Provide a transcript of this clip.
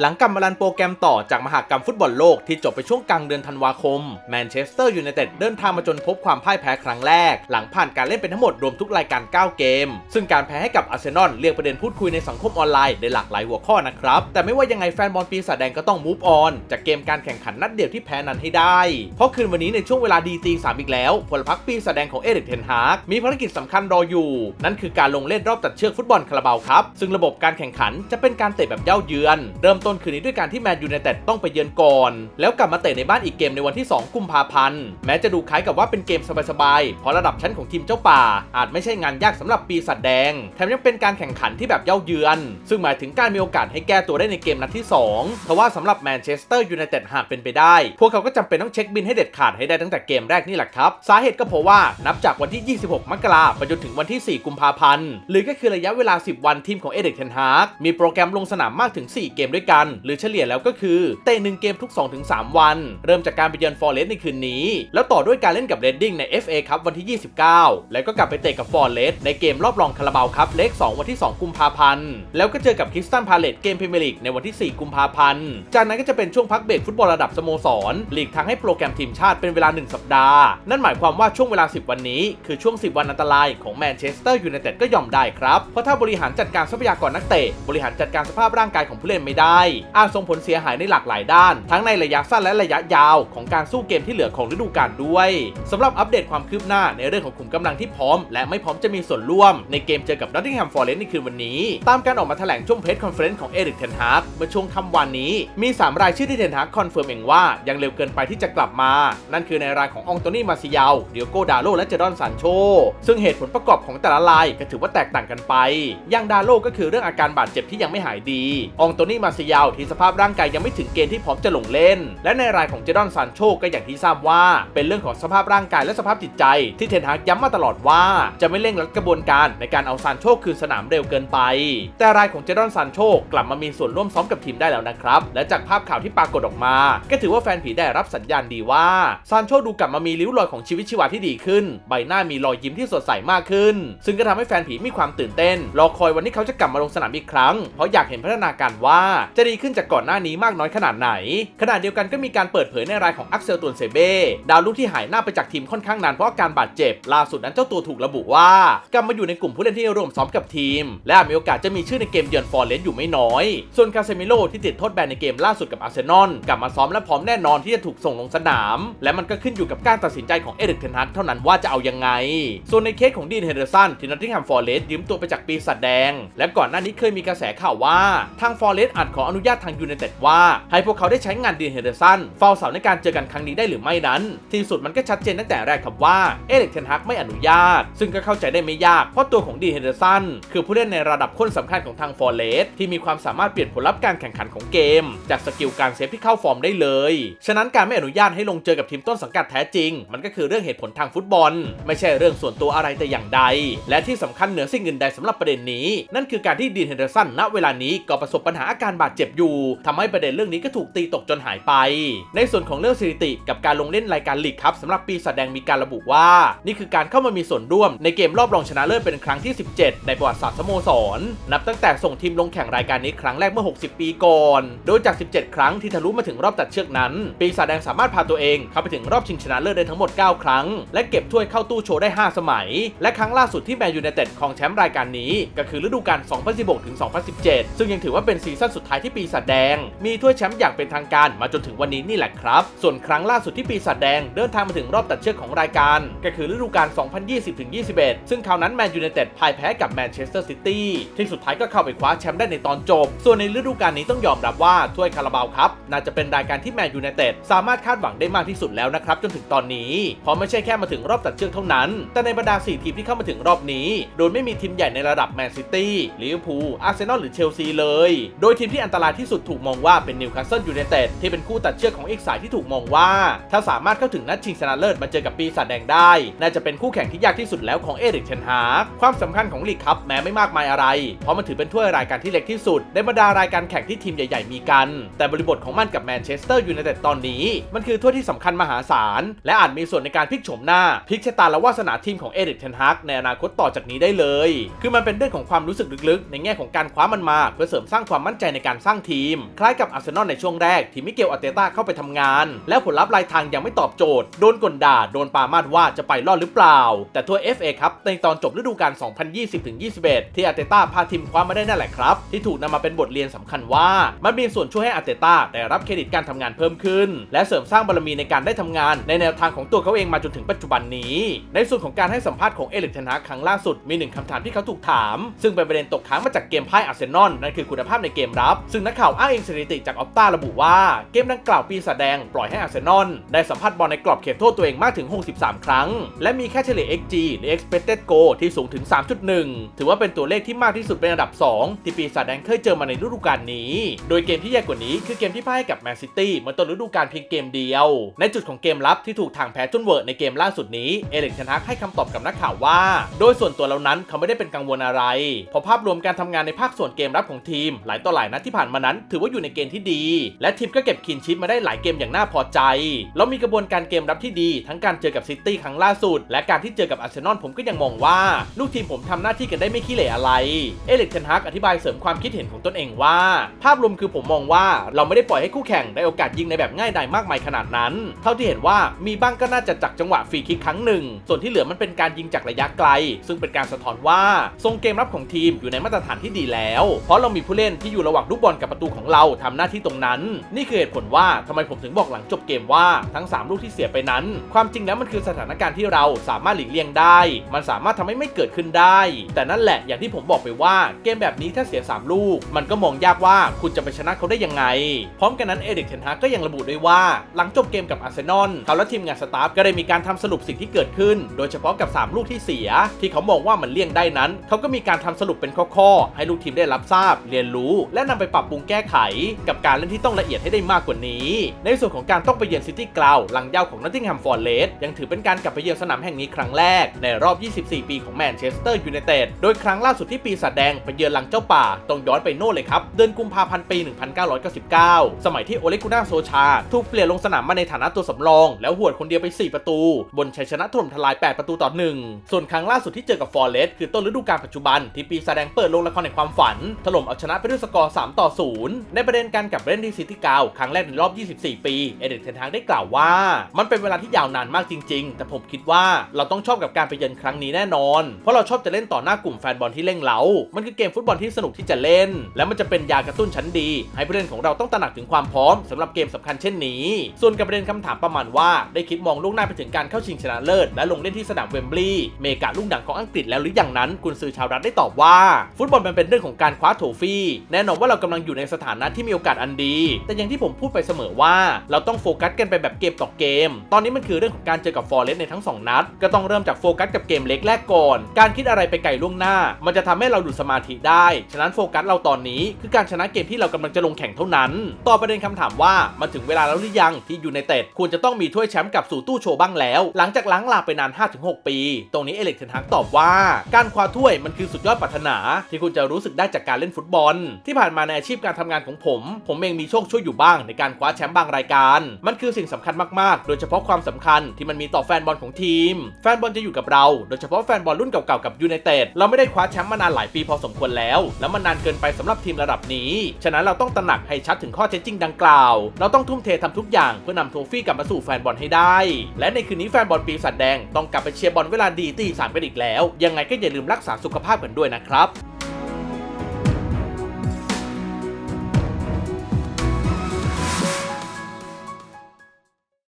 หลังกำมารันโปรแกรมต่อจากมหากรรมฟุตบอลโลกที่จบไปช่วงกลางเดือนธันวาคมแมนเชสเตอร์ยูไนเต็ดเดินทางมาจนพบความพ่ายแพ้ครั้งแรก หลังผ่านการเล่นเป็นทั้งหมดรวมทุกรายการ 9 เกม ซึ่งการแพ้ให้กับอาร์เซนอลเรียกประเด็นพูดคุยในสังคมออนไลน์ได้หลากหลายหัวข้อนะครับ แต่ไม่ว่ายังไงแฟนบอลปีศาจแดงก็ต้องมูฟออนจากเกมการแข่งขันนัดเดียวที่แพ้นั้นให้ได้ เพราะคืนวันนี้ในช่วงเวลาดีตีสามอีกแล้วพลพรรคปีศาจแดงของเอริกเทนฮากมีภารกิจสำคัญรออยู่ นั่นคือการลงเล่นรอบตัดเชือกฟุตบอลคาราบาวครับซึ่งระบบการแข่งขันจะเป็นการเตะแบบเย้าเยือน เริ่มต้นคืนนี้ด้วยการที่แมนยูไนเต็ดต้องไปเยือนก่อน แล้วกลับมาเตะในบ้านอีกเกมในวันที่ 2 กุมภาพันธ์ แม้จะดูคล้ายกับว่าเป็นเกมสบายๆ เพราะระดับชั้นของทีมเจ้าป่า อาจไม่ใช่งานยากสำหรับปีศาจแดง แถมยังเป็นการแข่งขันที่แบบเย้าเยือน ซึ่งหมายถึงการมีโอกาสให้แก้ตัวได้ในเกมนัดที่2ทว่าสำหรับแมนเชสเตอร์ยูไนเต็ดหากเป็นไปได้ พวกเขาก็จำเป็นต้องเช็คบินให้เด็ดขาดให้ได้ตั้งแต่เกมแรกนี่แหละครับ สาเหตุก็เพราะว่านับจากวันที่ 26 มกราไปจนถึงวันที่ 4 กุมภาพันธ์ หรือก็คือระยะเวลา 10 วันทีมของเอเดกเทนฮากมีโปรแกรมลงสนามมากถึง 4 เกมด้วยกันหรือเฉลี่ยแล้วก็คือเตะ1เกมทุก 2-3 วัน เริ่มจากการไปเยือนฟอร์เรสต์ในคืนนี้ แล้วต่อด้วยการเล่นกับเรดดิ้งใน FA ครับวันที่ 29 แล้วก็กลับไปเตะกับฟอร์เรสต์ในเกมรอบรองคาราบาวครับเลข 2 วันที่ 2 กุมภาพันธ์แล้วก็เจอกับคริสตันพาเลตเกมพรีเมียร์ลีกในวันที่ 4 กุมภาพันธ์จากนั้นก็จะเป็นช่วงพักเบรกฟุตบอลระดับสโมสรหลีกทางให้โปรแกรมทีมชาติเป็นเวลา 1 สัปดาห์ นั่นหมายความว่าช่วงเวลา 10 วันนี้ คือช่วง 10 วันอันตรายของแมนเชสเตอร์ยูไนเต็ดก็ยอมได้ครับ เพราะถ้าบริหารจัดการทรัพยากรนักเตะ บริหารจัดการสภาพร่างกายของผู้เล่นไม่ได้อาจส่งผลเสียหายในหลากหลายด้าน ทั้งในระยะสั้นและระยะยาวของการสู้เกมที่เหลือของฤดูกาลด้วยสำหรับอัปเดตความคืบหน้าในเรื่องของขุมกำลังที่พร้อม และไม่พร้อมจะมีส่วนร่วม ในเกมเจอกับนอตติงแฮมฟอร์เรสต์ในคืนวันนี้ ตามการออกมาแถลงช่วงเพจคอนเฟรนซ์ของเอริกเทนฮากเมื่อช่วงค่ำวันนี้มี 3 รายชื่อที่เทนฮากคอนเฟิร์มเองว่ายังเร็วเกินไปที่จะกลับมา นั่นคือในรายขององโตนี่มาซิยาวเดียโกดาโลและเจดอนซันโช ซึ่งเหตุผลประกอบของแต่ละรายก็ถือว่าแตกต่างกันไป อย่างดาโลก็คือเรื่องอาการบาดเจ็บที่ยังไม่หายดีองโตนี่มาซิยาวที่สภาพร่างกายยังไม่ถึงเกณฑ์ที่พร้อมจะลงเล่น และในรายของเจดอนซันโชก็อย่างที่ทราบว่า เป็นเรื่องของสภาพร่างกายและสภาพจิตใจ ที่เทนฮากย้ำมาตลอดว่า จะไม่เร่งรัดกระบวนการในการเอาซานโชคืนสนามเร็วเกินไป แต่รายของเจดอนซันโชกลับมามีส่วนร่วมซ้อมกับทีมได้แล้วนะครับ และจากภาพข่าวที่ปรากฏออกมา ก็ถือว่าแฟนผีได้รับสัญญาณดีว่าซานโชดูกลับมามีริ้วรอยของชีวิตชีวาที่ดีขึ้น ใบหน้ามีรอยยิ้มที่สดใสมากขึ้น ซึ่งก็ทำให้แฟนผีมีความตื่นเต้น รอคอยวันที่เขาจะกลับมาลงสนามอีกครั้ง เพราะอยากเห็นพัฒนาการว่าจะดีขึ้นจากก่อนหน้านี้มากน้อยขนาดไหน ขณะเดียวกันก็มีการเปิดเผยในรายของอักเซลตุนเซเบ้ดาวรุ่งที่หายหน้าไปจากทีมค่อนข้างนานเพราะอาการบาดเจ็บ ล่าสุดนั้นเจ้าตัวถูกระบุว่ากลับมาอยู่ในกลุ่มผู้เล่นที่ร่วมซ้อมกับทีม และอาจมีโอกาสจะมีชื่อในเกมเยือนฟอร์เรสต์อยู่ไม่น้อย ส่วนคาเซมิโลที่ติดโทษแบนในเกมล่าสุดกับอาร์เซนอลกลับมาซ้อมและพร้อมแน่นอนที่จะถูกส่งลงสนาม และมันก็ขึ้นอยู่กับการตัดสินใจของเอริกเทนฮักเท่านั้นว่าจะเอายังไง ส่วนในเคสของดีนเฮเดอร์สันที่นอตติงแฮมฟอร์เรสต์ยืมตัวไปจากปีศาจแดง และก่อนหน้านี้เคยมีกระแสข่าวว่าทางฟอร์เรสต์อาจขออนุญาตทางยูไนเต็ดว่า ให้พวกเขาได้ใช้งานดีนเฮเดอร์สันเฝ้าเสาในการเจอกันครั้งนี้ได้หรือไม่นั้น ที่สุดมันก็ชัดเจนตั้งแต่แรกครับว่าเอริกเทนฮักไม่อนุญาต ซึ่งก็เข้าใจได้ไม่ยากเพราะตัวของดีนเฮเดอร์สันคือผู้เล่นในระดับคนสำคัญของทางฟอร์เรสที่มีความสามารถเปลี่ยนผลลัพธ์การแข่งขันของเกม จากสกิลการเซฟที่เข้าฟอร์มได้เลย ฉะนั้นการไม่อนุญาตให้ลงเจอกับทีมต้นสังกัดแท้จริง มันก็คือเรื่องเหตุผลทางฟุตบอล ไม่ใช่เรื่องส่วนตัวอะไรแต่อย่างใด และที่สำคัญเหนือสิ่งอื่นใดสำหรับประเด็นนี้ นั่นคือการที่ดีนเฮนเดอร์สันณเวลานี้ก็ประสบปัญหาอาการบาดเจ็บอยู่ทำให้ประเด็นเรื่องนี้ก็ถูกตีตกจนหายไป ในส่วนของเรื่องสถิติกับการลงเล่นรายการลีกครับสำหรับปีศาจแดงมีการระบุว่า นี่คือการเข้ามามีส่วนร่วมในเกมรอบรองชนะเลิศเป็นครั้งที่ 17 ในประวัติศาสตร์สโมสร นับตั้งแต่ส่งทีมลงแข่งรายการนี้ครั้งแรกเมื่อ 60 ปีก่อน โดยจาก 17 ครั้งที่ทะลุมาถึงรอบตัดเชือกนั้น ปีศาจแดงสามารถพาตัวเองเข้าไปถึงรอบชิงชนะเลิศได้ทั้งหมด 9 ครั้ง และเก็บถ้วยเข้าตู้โชว์ได้ 5 สมัย และครั้งล่าสุดที่แมนยูไนเต็ดของแชมป์รายการนี้ ก็คือฤดูกาล 2016-2017 ซึ่งยังถือว่าเป็นซีซั่นสุดท้ายที่ปีศาจแดง มีถ้วยแชมป์อย่างเป็นทางการมาจนถึงวันนี้นี่แหละครับ ส่วนครั้งล่าสุดที่ปีศาจแดงเดินทางมาถึงรอบตัดเชือกของรายการ ก็คือฤดูกาล 2020-21 ซึ่งคราวนั้นแมนยูไนเต็ดพ่ายแพ้กับแมนเชสเตอร์ซิตี้ที่สุดท้ายก็เข้าไปคว้าแชมป์ได้ในตอนจบ ส่วนในฤดูกาลนี้ต้องยอมรับว่าถ้วยคาราบาวครับน่าจะเป็นรายการที่แมนยูไนเต็ดสามารถคาดหวังได้มากที่สุดแล้วนะครับจนถึงตอนนี้ เพราะไม่ใช่แค่มาถึงรอบตัดเชือกเท่านั้น แต่ในบรรดา 4 ทีมที่เข้ามาถึงรอบนี้ โดยไม่มีทีมใหญ่ในระดับแมนซิตี้ลิเวอร์พูลอาร์เซนอลหรือเชลซีเลย โดยทีมที่อันตรายที่สุดถูกมองว่าเป็นนิวคาสเซิลยูไนเต็ดที่เป็นคู่ตัดเชือกของอีกสายที่ถูกมองว่า ถ้าสามารถเข้าถึงนัดชิงชนะเลิศมาเจอกับปีศาจแดงได้ น่าจะเป็นคู่แข่งที่ยากที่สุดแล้วของเอริกเชนฮาความสำคัญของลีกครับแม้ไม่มากมายอะไร เพราะมันถือเป็นถ้วยรายการที่เล็กที่สุดในบรรดารายการแข่งที่ทีมใหญ่ ๆ มีกัน แต่บริบทของมันกับแมนเชสเตอร์ยูไนเต็ดตอนนี้ มันคือถ้วยที่สำคัญมหาศาลและอาจมีส่วนในการพลิกโฉมหน้าพลิกชะตาและวาสนาทีมของเอริกเทนฮากในอนาคตต่อจากนี้ได้เลย คือมันเป็นเรื่องของความรู้สึกลึกๆ ในแง่ของการคว้ามันมา เพื่อเสริมสร้างความมั่นใจในการสร้างทีม คล้ายกับอาร์เซนอลในช่วงแรกที่มิเกลอาเตต้าเข้าไปทำงาน แล้วผลลัพธ์รายทางยังไม่ตอบโจทย์ โดนกลด่า โดนปามาดว่าจะไปรอดหรือเปล่า แต่ทัวร์ FA ครับ ในตอนจบฤดูกาล 2020-21 ที่อาร์เตต้าพาทีมคว้ามาได้นั่นแหละครับ ที่ถูกนำมาเป็นบทเรียนสำคัญว่า มันมีส่วนช่วยให้อาร์เตต้าได้รับเครดิตการทำงานเพิ่มขึ้น และเสริมสร้างบารมีในการได้ทำงาน ในแนวทางของตัวเขาเองมาจนถึงปัจจุบันนี้ ในส่วนของการให้สัมภาษณ์ของเอลิกเทนฮากครั้งล่าสุดมีหนึ่งคำถามที่เขาถูกถาม ซึ่งเป็นประเด็นตกค้างมาจากเกมพ่ายอาร์เซนอลนั่นคือคุณภาพในเกมรับซึ่งนักข่าวอ้างอิงสถิติจากออปตาระบุว่าเกมดังกล่าวปีศาจแดงปล่อยให้อาร์เซนอลได้สัมผัสบอลในกรอบเขตโทษตัวเองมากถึง 63 ครั้ง และมีแค่เฉลี่ย XG หรือ expected goal ที่สูงถึง 3.1 ถือว่าเป็นตัวเลขที่มากที่สุดเป็นอันดับ 2 ที่ปีศาจแดงเคยเจอมาในฤดูกาลนี้ โดยเกมที่แย่กว่านี้คือเกมที่พ่ายให้กับแมนซิตี้เมื่อต้นฤดูกาลเพียงเกมเดียว ในจุดของเกมรับที่ถูกทางแพ้จนเวอร์ในเกมล่าสุดนี้เอเล็กเทนฮักให้คำตอบกับนักข่าวว่า โดยส่วนตัวแล้วนั้นเขาไม่ได้เป็นกังวลอะไรเพราะภาพรวมการทำงานในภาคส่วนเกมรับของทีมหลายต่อหลายนัดที่ผ่านมานั้นถือว่าอยู่ในเกณฑ์ที่ดี และทีมก็เก็บคินชิปมาได้หลายเกมอย่างน่าพอใจ แล้วมีกระบวนการเกมรับที่ดี ทั้งการเจอกับซิตี้ครั้งล่าสุด และการที่เจอกับอาร์เซนอลผมก็ยังมองว่า ลูกทีมผมทำหน้าที่กันได้ไม่ขี้เหร่อะไร เอเล็กเทนฮักอธิบายเสริมความคิดเห็นของตนเองว่า ภาพรวมคือผมมองว่าเราไม่ได้ปล่อยให้คู่แข่งได้โอกาสยิงในแบบง่ายดายมากมายขนาดนั้น เท่าที่เห็นว่ามีบ้างก็น่าจะจากจังหวะฟรีคิกครั้งหนึ่ง ส่วนที่เหลือมันเป็นการยิงจากระยะไกล ซึ่งเป็นการสะท้อนว่าทรงเกมรับของทีมอยู่ในมาตรฐานที่ดีแล้ว เพราะเรามีผู้เล่นที่อยู่ระหว่างลูกบอลกับประตูของเราทำหน้าที่ตรงนั้น นี่คือเหตุผลว่าทำไมผมถึงบอกหลังจบเกมว่าทั้ง 3 ลูกที่เสียไปนั้น ความจริงแล้วมันคือสถานการณ์ที่เราสามารถหลีกเลี่ยงได้ มันสามารถทำให้ไม่เกิดขึ้นได้ แต่นั่นแหละอย่างที่ผมบอกไปว่าเกมแบบนี้ถ้าเสีย 3 ลูก มันก็มองยากว่าคุณจะไปชนะเขาได้ยังไง พร้อมกันนั้นเอเด็กเทนฮาก็ยังระบุด้วยว่า หลังจบเกมกับอาร์เซนอลเขาและทีมงานสตาฟก็ได้มีการทำสรุปสิ่งที่เกิดขึ้น โดยเฉพาะกับ 3 ลูกที่เสีย ที่เขามองว่ามันเลี่ยงได้นั้น เขาก็มีการทำสรุปเป็นข้อๆให้ลูกทีมได้รับทราบ เรียนรู้ และนำไปปรับปรุงแก้ไข กับการเล่นที่ต้องละเอียดให้ได้มากกว่านี้ ในส่วนของการต้องไปเยือนซิตี้กราวหลังเยาของนอตติงแฮมฟอร์เรสยังถือเป็นการกลับไปเยือนสนามแห่งนี้ครั้งแรกในรอบ 24 ปีของแมนเชสเตอร์ยูไนเต็ดโดยครั้งล่าสุดที่ปีศาจแดงไปเยือนหลังเจ้าป่าต้องย้อนไปโน่นเลยครับเดือนกุมภาพันธ์ปี 1999 สมัยที่โอเลกุน่าโซชาถูกเปลี่ยนลงสนามมาในฐานะตัวสำรอง แล้วหวดคนเดียวไป 4 ประตู บนชัยชนะถล่มทลาย 8 ประตูต่อ 1 ส่วนครั้งล่าสุดที่เจอกับฟอร์เรสคือต้นฤดูกาลปัจจุบันที่ปีศาจแดงเปิดลงละครในความฝันถล่มเอาชนะไปด้วยสกอร์ 3 ต่อ0 ในประเด็นการกลับเล่นที่ซิตี้กาวครั้งแรกในรอบ 24 ปี เอเดนเทนทางได้กล่าวว่า มันเป็นเวลาที่ยาวนานมากจริง ๆ แต่ผมคิดว่าเราต้องชอบกับการไปเยือนครั้งนี้แน่นอน เพราะเราชอบจะเล่นต่อหน้ากลุ่มแฟนบอลที่เล่งเล้ามันคือเกมฟุตบอลที่สนุกที่จะเล่น และมันจะเป็นยากระตุ้นชั้นดี ให้ผู้เล่นของเราต้องตระหนักถึงความพร้อมสำหรับเกมสำคัญเช่นนี้ ส่วนกับประเด็นคำถามประมาณว่า ได้คิดมองล่วงหน้าไปถึงการเข้าชิงชนะเลิศ และลงเล่นที่สนามเวมบลีย์เมกาลูกดังของอังกฤษแล้วหรืออย่างนั้นกุนซือชาวรัฐได้ตอบว่า ฟุตบอลมันเป็นเรื่องของการคว้าโถฟี่แน่นอนว่าเรากำลังอยู่ในสถานะที่มีโอกาสอันดี แต่อย่างที่ผมพูดไปเสมอว่า เราต้องโฟกัสกันไปแบบเกมต่อเกม ตอนนี้มันคือเรื่องของการเจอกับฟอร์เรสในทั้งสองนัด ก็ต้องเริ่มจากโฟกัสกับเกมเล็กแรกก่อน การคิดอะไรไปไกลล่วงหน้า มันจะทำให้เราหลุดสมาธิได้ ฉะนั้นโฟกัสเราตอนนี้คือการชนะเกมที่เรากำลังจะลงแข่งเท่านั้น ต่อประเด็นคำถามว่ามาถึงเวลาแล้วหรือยังที่ยูไนเต็ดควรจะต้องมีถ้วยแชมป์กลับสู่ตู้โชว์บ้างแล้ว หลังจากล้างลาไปนาน 5-6 ปี ตรงนี้เอเล็กเทนฮักตอบว่า การคว้าถ้วยมันคือสุดยอดปรารถนา ที่คุณจะรู้สึกได้จากการเล่นฟุตบอล ที่ผ่านมาในชีพการทำงานของผม ผมเองมีโชคช่วยอยู่บ้างในการคว้าแชมป์บางรายการ มันคือสิ่งสำคัญมากๆ โดยเฉพาะความสำคัญที่มันมีต่อแฟนบอลของทีม แฟนบอลจะอยู่กับเรา โดยเฉพาะแฟนบอลรุ่นเก่าๆกับยูไนเต็ดเราไม่ได้คว้าแชมป์มานานหลายปีพอสมควรแล้ว แล้วมันนานเกินไปสำหรับทีมระดับนี้ ฉะนั้นเราต้องตระหนักให้ชัดถึงข้อเท็จจริงดังกล่าว เราต้องทุ่มเททำทุกอย่างเพื่อนำโทฟี่กลับมาสู่แฟนบอลให้ได้ และในคืนนี้แฟนบอลปีศาจแดงต้องกลับไปเชียร์บอลเวลาดีตีสามกันอีกแล้ว ยังไงก็อย่าลืมรักษาสุขภาพกันด้วยนะครับ